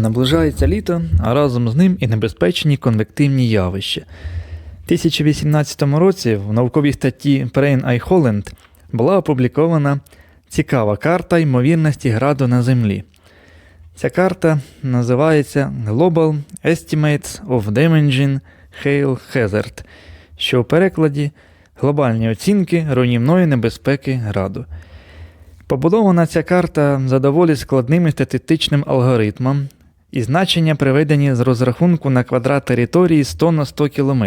Наближається літо, а разом з ним і небезпечні конвективні явища. У 2018 році в науковій статті Brain I Holland була опублікована цікава карта ймовірності граду на Землі. Ця карта називається Global Estimates of Damaging Hail Hazard, що у перекладі глобальні оцінки руйнівної небезпеки граду. Побудована ця карта за доволі складним і статистичним алгоритмом, і значення приведені з розрахунку на квадрат території 100 на 100 км.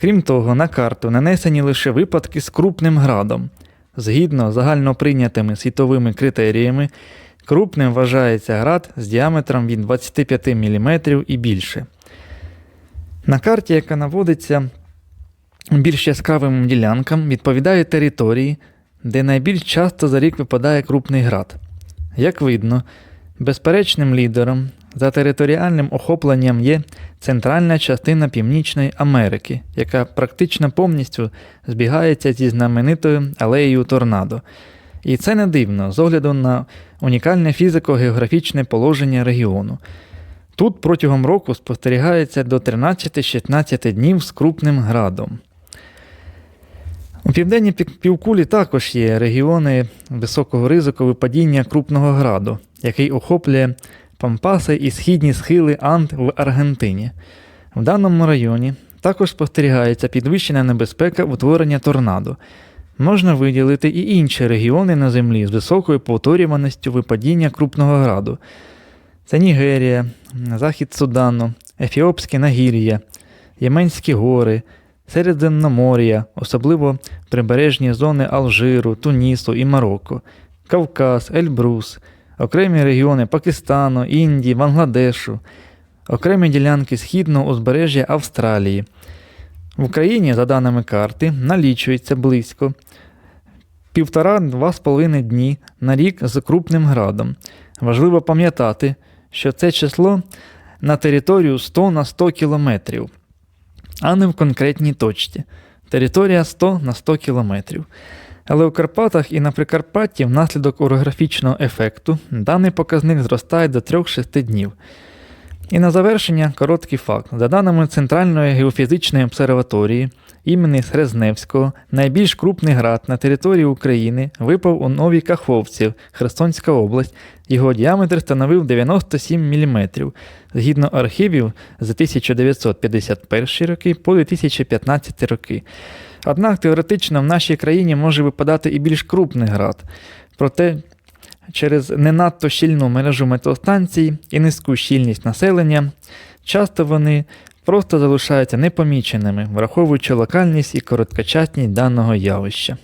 Крім того, на карту нанесені лише випадки з крупним градом. Згідно з загальноприйнятими світовими критеріями, крупним вважається град з діаметром від 25 мм і більше. На карті, яка наводиться більш яскравим ділянкам, відповідає території, де найбільш часто за рік випадає крупний град. Як видно, безперечним лідером за територіальним охопленням є центральна частина Північної Америки, яка практично повністю збігається зі знаменитою алеєю торнадо. І це не дивно з огляду на унікальне фізико-географічне положення регіону. Тут протягом року спостерігається до 13-16 днів з крупним градом. У південній півкулі також є регіони високого ризику випадіння крупного граду, який охоплює Пампаси і східні схили Анд в Аргентині. В даному районі також спостерігається підвищена небезпека утворення торнадо. Можна виділити і інші регіони на землі з високою повторюваністю випадіння крупного граду. Це Нігерія, Захід Судану, Ефіопське Нагір'я, Єменські гори, Середземномор'я, особливо прибережні зони Алжиру, Тунісу і Марокко, Кавказ, Ельбрус, окремі регіони Пакистану, Індії, Бангладешу, окремі ділянки східного узбережжя Австралії. В Україні, за даними карти, налічується близько півтора-два з половиною дні на рік з крупним градом. Важливо пам'ятати, що це число на територію 100 на 100 кілометрів, а не в конкретній точці. Територія 100 на 100 кілометрів. Але у Карпатах і на Прикарпатті внаслідок орографічного ефекту даний показник зростає до 3-6 днів. І на завершення короткий факт. За даними Центральної геофізичної обсерваторії імені Хрезневського, найбільш крупний град на території України випав у Новій Каховці, Херсонська область. Його діаметр становив 97 мм, згідно архівів з 1951 роки по 2015 роки. Однак теоретично в нашій країні може випадати і більш крупний град. Проте через не надто щільну мережу метеостанцій і низьку щільність населення, часто вони просто залишаються непоміченими, враховуючи локальність і короткочасність даного явища.